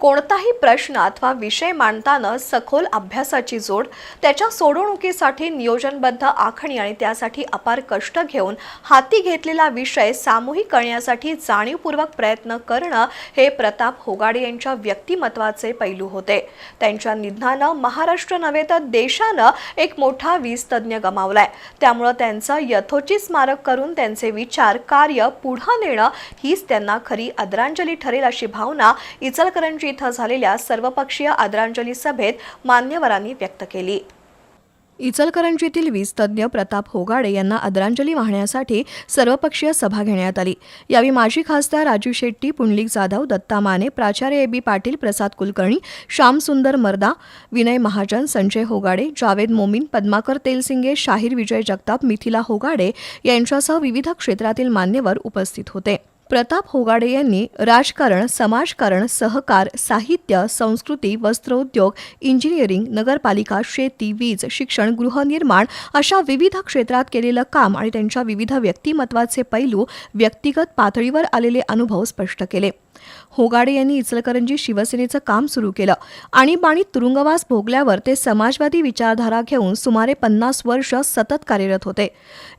कोणताही प्रश्न अथवा विषय मांडताना सखोल अभ्यासाची जोड त्याच्या सोडवणुकीसाठी नियोजनबद्ध आखणी आणि त्यासाठी अपार कष्ट घेऊन हाती घेतलेला विषय सामूहिक करण्यासाठी जाणीवपूर्वक प्रयत्न करणं हे प्रताप होगाडे यांच्या व्यक्तिमत्वाचे पैलू होते. त्यांच्या निधनानं महाराष्ट्र नव्हे तर देशानं एक मोठा वीज तज्ज्ञ गमावलाय. त्यामुळं त्यांचं यथोचित स्मारक करून त्यांचे विचार कार्य पुढं नेणं हीच त्यांना खरी आदरांजली ठरेल अशी भावना इचलकरंजी इथं झालेल्या सर्वपक्षीय आदरांजली सभेत मान्यवरांनी व्यक्त केली. इचलकरंजीतील वीज तज्ज्ञ प्रताप होगाडे यांना आदरांजली वाहण्यासाठी सर्वपक्षीय सभा घेण्यात आली. यावेळी माजी खासदार राजू शेट्टी पुंडलिक जाधव दत्ता माने प्राचार्य ए बी पाटील प्रसाद कुलकर्णी श्यामसुंदर मर्दा विनय महाजन संजय होगाडे जावेद मोमीन पद्माकर तेलसिंगे शाहीर विजय जगताप मिथिला होगाडे यांच्यासह विविध क्षेत्रातील मान्यवर उपस्थित होते. प्रताप होगाडे यांनी राजकारण समाजकारण सहकार साहित्य संस्कृती वस्त्रोद्योग इंजिनिअरिंग नगरपालिका शेती वीज शिक्षण गृहनिर्माण अशा विविध क्षेत्रात केलेलं काम आणि त्यांच्या विविध व्यक्तिमत्वाचे पैलू व्यक्तिगत पातळीवर आलेले अनुभव स्पष्ट केले. होगाडे यांनी इचलकरंजी शिवसेनेचं काम सुरू केलं आणीबाणीत तुरुंगवास भोगल्यावर ते समाजवादी विचारधारा घेऊन सुमारे पन्नास वर्ष सतत कार्यरत होते.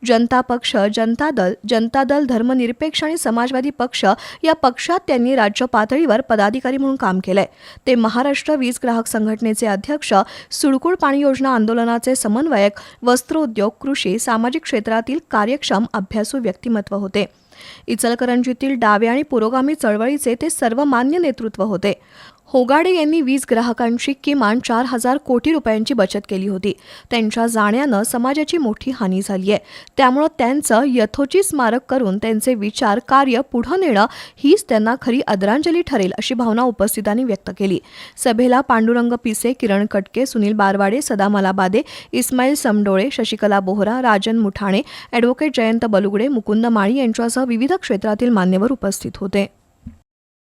जनता पक्ष जनता दल जनता दल धर्मनिरपेक्ष आणि समाजवादी पक्ष या पक्षात त्यांनी राज्य पातळीवर पदाधिकारी म्हणून काम केलंय. ते महाराष्ट्र वीज ग्राहक संघटनेचे अध्यक्ष सुडकुळ पाणी योजना आंदोलनाचे समन्वयक वस्त्रोद्योग कृषी सामाजिक क्षेत्रातील कार्यक्षम अभ्यासू व्यक्तिमत्व होते. इचलकरंजीतील डावे आणि पुरोगामी चळवळीचे ते सर्वमान्य नेतृत्व होते. होगाडे यांनी वीज ग्राहकांची किमान चार हजार कोटी रुपयांची बचत केली होती. त्यांच्या जाण्यानं समाजाची मोठी हानी झाली आहे. त्यामुळं त्यांचं यथोचित स्मारक करून त्यांचे विचार कार्य पुढं नेणं हीच त्यांना खरी आदरांजली ठरेल अशी भावना उपस्थितांनी व्यक्त केली. सभेला पांडुरंग पिसे किरण कटके सुनील बारवाडे सदामाला बादे इस्माईल समडोळे शशिकला बोहरा राजन मुठाणे ॲडव्होकेट जयंत बलुगडे मुकुंद माळी यांच्यासह विविध क्षेत्रातील मान्यवर उपस्थित होते.